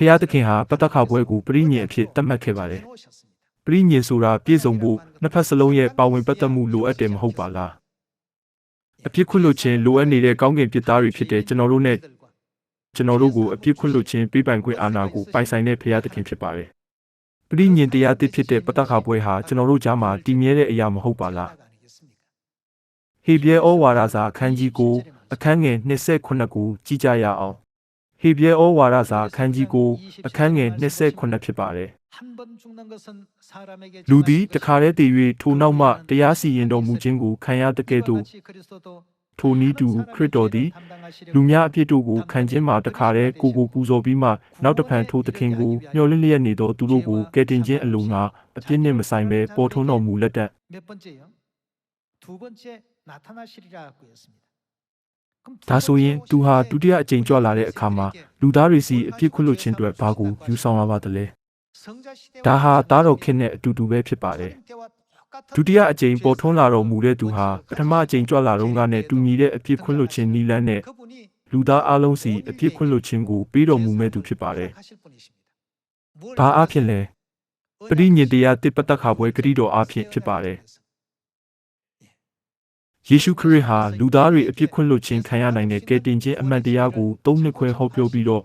ဖျားသခင်ဟာပတ္တခါပွဲကိုပရိညင်အဖြစ်သတ်မှတ်ခဲ့ပါတယ်ပရိညင်ဆိုတာပြည့်စုံဖို့နှစ်ဖက်စလုံးရဲ့ပါဝင်ပတ်သက်မှုလိုအပ်တယ်မဟုတ်ပါလားအပြစ်ခွင့်လွတ်ခြင်းလိုအပ်နေတဲ့ကောင်းကင်ပြစ်သားတွေဖြစ်တဲ့ကျွန်တော်တို့နဲ့ကျွန်တော်တို့ကိုအပြစ်ခွင့်လွတ်ခြင်းပေးပိုင်ခွင့်အာဏာကိုပိုင်ဆိုင်တဲ့ဖျားသခင်ဖြစ်ပါတယ်ပရိညင်တရားသစ်ဖြစ်တဲ့ပတ္တခါပွဲဟာကျွန်တော်တို့ကြားမှာတည်မြဲတဲ့အရာမဟုတ်ပါလားဟေဘရဲဩဝါဒစာအခန်းကြီးကိုအခန်းငယ်29ကိုကြည့်ကြရအောင် ဟေဘရဲဩဝါဒစာအခန်းကြီးကိုအခန်းငယ်29ဖြစ်ပါတယ်လူသည်တခါတည်းတည်၍ထိုနောက်မှတရားစီရင်တော်မူခြင်းကိုခံရတဲ့ကဲ့သို့ထိုနည်းတူခရစ်တော်သည်လူများအပြစ်တို့ကိုခံခြင်းမှာတခါတည်းကိုကိုပူဇော်ပြီးမှနောက်တစ်ဖန်ထိုသခင်ကိုမျှော်လင့်လျက်နေသောသူတို့ကိုကယ်တင်ခြင်းအလိုငါအပြစ်နှင့်မဆိုင်ဘဲပေါ်ထွန်းတော်မူလက်တတ် ဒါဆိုရင်သူဟာဒုတိယအကြိမ်ကြွလာတဲ့အခါမှာလူသားတွေစီအပြစ်ခွတ်လွတ်ခြင်းအတွက်ဘာကိုယူဆောင်ရပါသလဲဒါဟာသားတော်ခင်နဲ့အတူတူပဲဖြစ်ပါတယ်ဒုတိယအကြိမ်ပေါ်ထွန်းလာတော်မူတဲ့သူဟာပထမအကြိမ်ကြွလာတော့ကနဲ့တူညီတဲ့အပြစ်ခွတ်လွတ်ခြင်းနိလန်းနဲ့လူသားအလုံးစီအပြစ်ခွတ်လွတ်ခြင်းကိုပေးတော်မူမဲ့သူဖြစ်ပါတယ်ဘာအဖြစ်လဲပရိညင်တရားတစ်ပတ်သက်ခါပွဲဂရိတော်အဖြစ်ဖြစ်ပါတယ် ယေရှုခရစ်ဟာလူသားတွေအပြစ်ခွင့်လွတ်ခြင်းခံရနိုင်တဲ့ကယ်တင်ခြင်းအမှန်တရားကိုသုံးနှစ်ခွဲဟောပြောပြီးတော့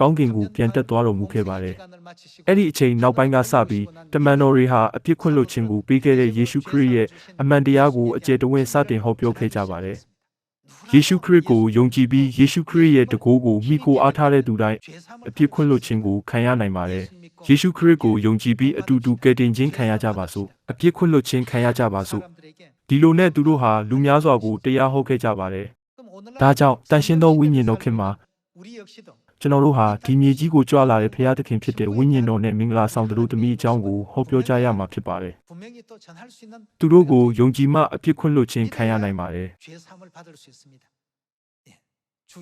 ကောင်းကင်ကိုပြန်တက်သွားတော်မူခဲ့ပါတယ်။အဲ့ဒီအချိန်နောက်ပိုင်းကစပြီးတမန်တော်တွေဟာအပြစ်ခွင့်လွတ်ခြင်းကိုပေးခဲ့တဲ့ယေရှုခရစ်ရဲ့အမှန်တရားကိုအကျေတဝင့်စတင်ဟောပြောခဲ့ကြပါတယ်။ယေရှုခရစ်ကိုယုံကြည်ပြီးယေရှုခရစ်ရဲ့တကူကိုမိခိုအားထားတဲ့သူတိုင်းအပြစ်ခွင့်လွတ်ခြင်းကိုခံရနိုင်ပါတယ်။ယေရှုခရစ်ကိုယုံကြည်ပြီးအတူတူကယ်တင်ခြင်းခံရကြပါစို့အပြစ်ခွင့်လွတ်ခြင်းခံရကြပါစို့ ဒီလိုနဲ့သူတို့ဟာလူများစွာကိုတရားဟောခဲ့ကြပါတယ်။ဒါကြောင့်တန်ရှင်းသောဝိညာဉ်တော်ခင်မှာကျွန်တော်တို့ဟာဒီမြေကြီးကိုကြွလာတဲ့ဘုရားသခင်ဖြစ်တဲ့ဝိညာဉ်တော်နဲ့မင်္ဂလာဆောင်တို့သမီးအကြောင်းကိုဟောပြောကြရမှာဖြစ်ပါတယ်။သူတို့ကိုယုံကြည်မှအပြစ်ခွင့်လွတ်ခြင်းခံရနိုင်ပါတယ်။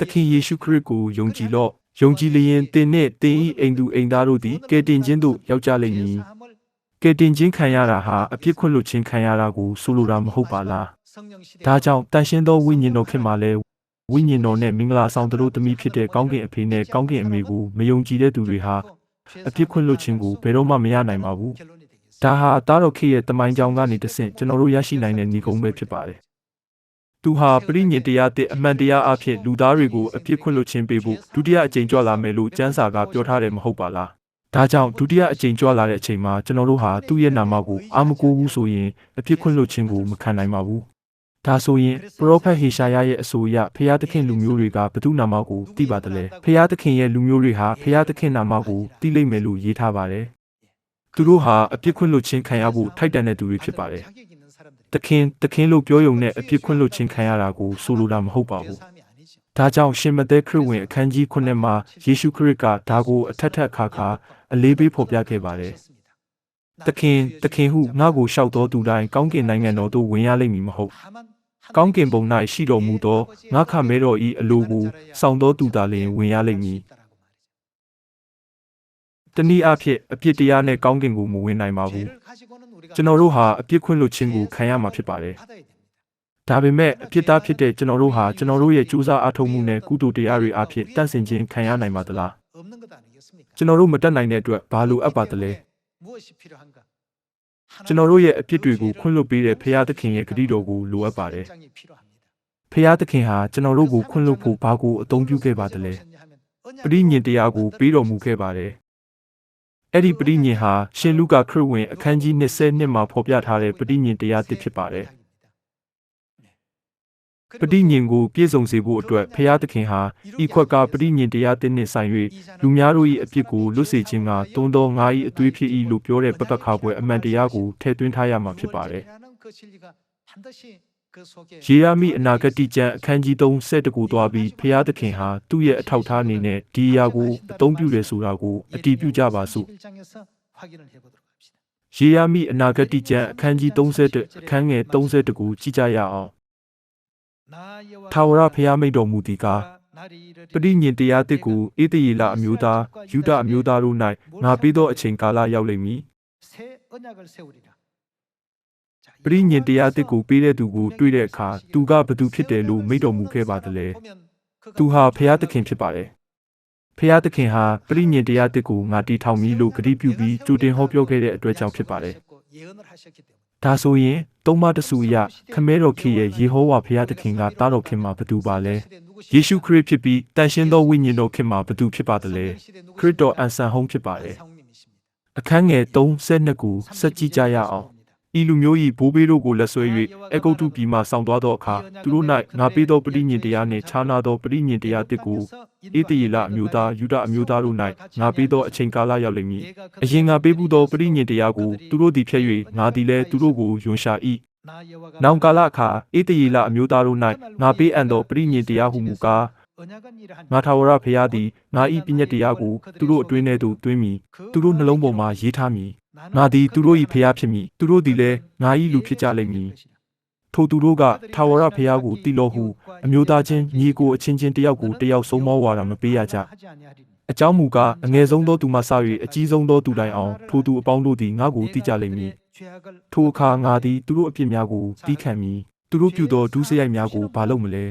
သခင်ယေရှုခရစ်ကိုယုံကြည်လော့ယုံကြည်လျင်သင်နှင့်သင်၏အိမ်သူအိမ်သားတို့သည်ကယ်တင်ခြင်းသို့ရောက်ကြလိမ့်မည်။ ကယ်တင်ခြင်းခံရတာဟာအပြစ်ခွင့်လွတ်ခြင်းခံရတာကိုဆိုလိုတာမဟုတ်ပါလား။ဒါကြောင့်တန်ရှင်းသောဝိညာဉ်တော်ခင်မှာလည်းဝိညာဉ်တော်နဲ့မင်္ဂလာဆောင်သူတို့သမီးဖြစ်တဲ့ကောင်းကင်အဖေနဲ့ကောင်းကင်အမေကိုမယုံကြည်တဲ့သူတွေဟာအပြစ်ခွင့်လွတ်ခြင်းကိုဘယ်တော့မှမရနိုင်ပါဘူး။ဒါဟာအသားတော်ခေရဲ့တမိုင်းကြောင်ကနေတဆင့်ကျွန်တော်တို့ရရှိနိုင်တဲ့ညီကုံပဲဖြစ်ပါတယ်။သူဟာပြိညင်တရားတဲ့အမှန်တရားအဖြစ်လူသားတွေကိုအပြစ်ခွင့်လွတ်ခြင်းပေးဖို့ဒုတိယအကြိမ်ကြွလာမယ်လို့ကျမ်းစာကပြောထားတယ်မဟုတ်ပါလား။ ဒါကြောင့်ဒုတိယအကြိမ်ကြွလာတဲ့အချိန်မှာကျွန်တော်တို့ဟာသူ့ရဲ့နာမကိုအာမကိုဘူးဆိုရင်အဖြစ်ခွင့်လွှတ်ခြင်းကိုမခံနိုင်ပါဘူး။ဒါဆိုရင်ပရောဖက်ဟေရှာယရဲ့အဆိုအရဖျားသခင်လူမျိုးတွေကဘု து နာမကိုသိပါတယ်လေ။ဖျားသခင်ရဲ့လူမျိုးတွေဟာဖျားသခင်နာမကိုသိလိမ့်မယ်လို့ရေးထားပါတယ်။သူတို့ဟာအဖြစ်ခွင့်လွှတ်ခြင်းခံရဖို့ထိုက်တန်တဲ့သူတွေဖြစ်ပါတယ်။သခင်သခင်လို့ပြောရုံနဲ့အဖြစ်ခွင့်လွှတ်ခြင်းခံရတာကိုဆိုလိုတာမဟုတ်ပါဘူး။ ဒါကြောင့်ရှင်မသက်ခရစ်ဝင်အခန်းကြီး9မှာယေရှုခရစ်ကဒါကိုအထက်ထက်အခါခါအလေးပေးဖော်ပြခဲ့ပါတယ်။သခင်သခင်ဟုငါ့ကိုလျှောက်တော်သူတိုင်းကောင်းကင်နိုင်ငံတော်သို့ဝင်ရလိမ့်မည်မဟုတ်။ကောင်းကင်ဘုံ၌ရှိတော်မူသောငါခမဲတော်ဤအလိုကိုဆောင်တော်သူသာလျှင်ဝင်ရလိမ့်မည်။တနည်းအားဖြင့်အပြစ်တရားနဲ့ကောင်းကင်ကိုမဝင်နိုင်ပါဘူး။ကျွန်တော်တို့ဟာအပြစ်ခွင့်လွတ်ခြင်းကိုခံရမှာဖြစ်ပါတယ်။ ဒါပေမဲ့အဖြစ်သားဖြစ်တဲ့ကျွန်တော်တို့ဟာကျွန်တော်တို့ရဲ့ကြိုးစားအားထုတ်မှုနဲ့ကုသိုလ်တရားတွေအဖြစ်တန့်စင်ခြင်းခံရနိုင်ပါသလားကျွန်တော်တို့မတက်နိုင်တဲ့အတွက်ဘာလို့အပ်ပါသလဲကျွန်တော်တို့ရဲ့အဖြစ်တွေကိုခွင့်လွှတ်ပေးတဲ့ဖရာသခင်ရဲ့ဂရုတော်ကိုလိုအပ်ပါတယ်ဖရာသခင်ဟာကျွန်တော်တို့ကိုခွင့်လွှတ်ဖို့ဘာကိုအသုံးပြုခဲ့ပါသလဲပရိညင်တရားကိုပေးတော်မူခဲ့ပါတယ်အဲ့ဒီပရိညင်ဟာရှင်လုကာခရစ်ဝင်အခန်းကြီး20နှစ်မှာဖော်ပြထားတဲ့ပရိညင်တရားတစ်ဖြစ်ပါတယ်။ ပဋိညင်ကိုပြည့်စုံစေဖို့အတွက်ဖရာသခင်ဟာဤခွက်ကပဋိညင်တရားတင်းနှင့်ဆိုင်၍လူများတို့၏အပြစ်ကိုလွတ်စေခြင်းကသုံးသောငါ၏အသွေးဖြစ်၏လို့ပြောတဲ့ပပခါပွဲအမှန်တရားကိုထည့်သွင်းထားရမှာဖြစ်ပါတယ်။ယေရမိအနာဂတိကျမ်းအခန်းကြီး3ဆက်တကူသွားပြီးဖရာသခင်ဟာသူ့ရဲ့အထောက်ထားအနေနဲ့ဒီအရာကိုအသုံးပြုတယ်ဆိုတာကိုအတည်ပြုကြပါစို့။ယေရမိအနာဂတိကျမ်းအခန်းကြီး31အခန်းငယ်31ကိုကြည့်ကြရအောင်။ ထာဝရဘုရားမိတ်တော်မူသည်ကားပဋိညင်တရားတစ်ကိုအေးတရီလာအမျိုးသားယူဒအမျိုးသားတို့၌ငါပေးသောအချိန်ကာလရောက်လိမ့်မည်ပဋိညင်တရားတစ်ကိုပေးတဲ့သူကိုတွေ့တဲ့အခါသူကဘသူဖြစ်တယ်လို့မိတ်တော်မူခဲ့ပါသလဲသူဟာဘုရားသခင်ဖြစ်ပါတယ်ဖျားသခင်ဟာပြိညင်တရားတစ်ကိုငါတီထောင်ပြီလို့ဂတိပြုပြီးကြိုတင်ဟောပြောခဲ့တဲ့အတွက်ကြောင့်ဖြစ်ပါတယ် ဒါဆိုရင်သုံးပါတဆူရခမဲတော်ခေရဲ့ယေဟောဝါဘုရားသခင်ကတားတော်ခင်မှာဘသူပါလဲယေရှုခရစ်ဖြစ်ပြီးတန်ရှင်းသောဝိညာဉ်တော်ခင်မှာဘသူဖြစ်ပါသလဲခရစ်တော်အန်ဆန်ဟုံးဖြစ်ပါတယ်အခန်းငယ်32ကိုဆက်ကြည့်ကြရအောင် ဤလူမျိုး၏ဘိုးဘေးတို့ကိုလက်ဆွဲ၍အဂုတ်တုပြည်မှဆောင်းသွားသောအခါသူတို့၌ငါပေးသောပရိညင်တရားနှင့်ခြားနာသောပရိညင်တရားတစ်ကိုဣတိယလအမျိုးသားယူဒအမျိုးသားတို့၌ငါပေးသောအချိန်ကာလရောက်လိမ့်မည်အရင်ငါပေးဘူးသောပရိညင်တရားကိုသူတို့သည်ဖျက်၍ငါသည်လည်းသူတို့ကိုယွန်ရှာ၏နောင်ကာလအခါဣတိယလအမျိုးသားတို့၌ငါပေးအပ်သောပရိညင်တရားဟုမူကားငါထာဝရဘုရားသည်ငါ၏ပညတ်တရားကိုသူတို့အတွင်းထဲသို့သွင်းမည်သူတို့နှလုံးပေါ်မှာရေးထားမည် ငါသည်သူတို့၏ဖျားဖြစ်မည်သူတို့သည်လည်းငါ၏လူဖြစ်ကြလိမ့်မည်ထိုသူတို့ကထာဝရဘုရားကိုတည်တော်ဟုအမျိုးသားချင်းညီကိုအချင်းချင်းတယောက်ကိုတယောက်ဆုံးမောဝါဒမပေးရကြအကြောင်းမူကားအငယ်ဆုံးသောသူမှစ၍အကြီးဆုံးသောသူတိုင်အောင်ထိုသူအပေါင်းတို့သည်ငါကိုတည်ကြလိမ့်မည်ထိုအခါငါသည်သူတို့အပြစ်များကိုတီးခံမည် သူတို့ပြုသောဒုစရိုက်များကိုဘာလုပ်မလဲ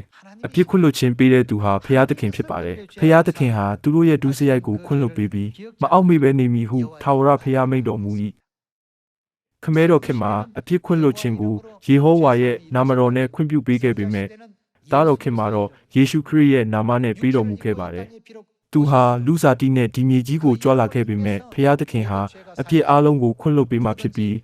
အပြစ်ခွင့်လွှတ်ခြင်းပေးတဲ့သူဟာဖျားသခင်ဖြစ်ပါတယ်ဖျားသခင်ဟာသူတို့ရဲ့ဒုစရိုက်ကိုခွင့်လွှတ်ပေးပြီးမအောင်မေပဲနေမည်ဟုထာဝရဘုရားမိန့်တော်မူ၏ခမဲတော်ခင်မှာအပြစ်ခွင့်လွှတ်ခြင်းကိုယေဟောဝါရဲ့နာမတော်နဲ့ခွင့်ပြုပေးခဲ့ပေမဲ့သားတော်ခင်မှာတော့ယေရှုခရစ်ရဲ့နာမနဲ့ပေးတော်မူခဲ့ပါတယ်သူဟာလူစားတီးနဲ့ဒီမြေကြီးကိုကြွလာခဲ့ပေမဲ့ဖျားသခင်ဟာအပြစ်အလုံးကိုခွင့်လွှတ်ပေးမှဖြစ်ပြီး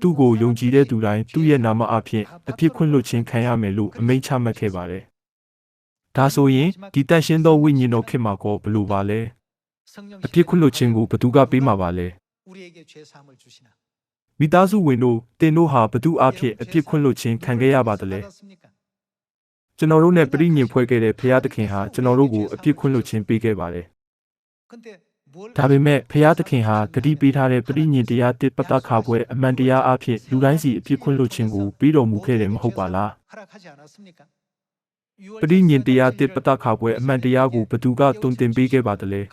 သူ့ကိုယုံကြည်တဲ့သူတိုင်းသူ့ရဲ့နာမအဖြစ်အဖြစ်ခွင့်လွှတ်ခြင်းခံရမယ်လို့အမိန့်ချမှတ်ခဲ့ပါတယ်။ဒါဆိုရင်ဒီတန်ရှင်းသောဝိညာဉ်တော်ခင်မှာကောဘယ်လိုပါလဲ။အဖြစ်ခွင့်လွှတ်ခြင်းကိုဘသူကပေးမှာပါလဲ။မိသားစုဝင်တို့တင်တို့ဟာဘသူအဖြစ်အဖြစ်ခွင့်လွှတ်ခြင်းခံခဲ့ရပါသလဲ။ကျွန်တော်တို့နဲ့ပြိညင်ဖွဲ့ခဲ့တဲ့ဘုရားသခင်ဟာကျွန်တော်တို့ကိုအပြစ်ခွင့်လွှတ်ခြင်းပေးခဲ့ပါတယ်။ ။ဒါပေမဲ့ဖရာသခင်ဟာဂတိပေးထားတဲ့ပရိညင်တရားတစ်ပတ်သက်ခါပွဲအမှန်တရားအဖြစ်လူတိုင်းစီအဖြစ်ခွင့်လွှတ်ခြင်းကိုပြီးတော်မူခဲ့တယ်မဟုတ်ပါလား။ပရိညင်တရားတစ်ပတ်သက်ခါပွဲအမှန်တရားကိုဘသူကတုံတင်ပေးခဲ့ပါသလဲ။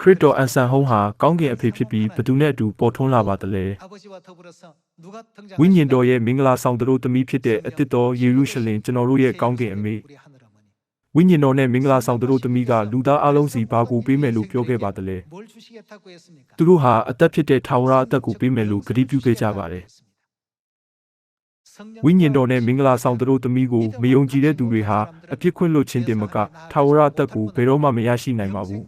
ခရစ်တော်အန်ဆန်ဟုံးဟာကောင်းကင်အဖေဖြစ်ပြီးဘသူနဲ့အတူပေါ်ထွန်းလာပါသလဲ။ဝိညာဉ်တော်ရဲ့မင်္ဂလာဆောင်သူတို့သမီးဖြစ်တဲ့အသစ်တော်ယေရုရှလင်ကျွန်တော်တို့ရဲ့ကောင်းကင်အမေ ဝိညာဉ်တော်နဲ့မင်္ဂလာဆောင်သူတို့သမီးကလူသားအလုံးစီဘာကိုပေးမယ်လို့ပြောခဲ့ပါသလဲသူတို့ဟာအသက်ဖြစ်တဲ့ထာဝရအသက်ကိုပေးမယ်လို့ကတိပြုခဲ့ကြပါတယ်ဝိညာဉ်တော်နဲ့မင်္ဂလာဆောင်သူတို့သမီးကိုမယုံကြည်တဲ့သူတွေဟာအပြစ်ခွင့်လွတ်ခြင်းတင်မကထာဝရအသက်ကိုဘယ်တော့မှမရရှိနိုင်ပါဘူး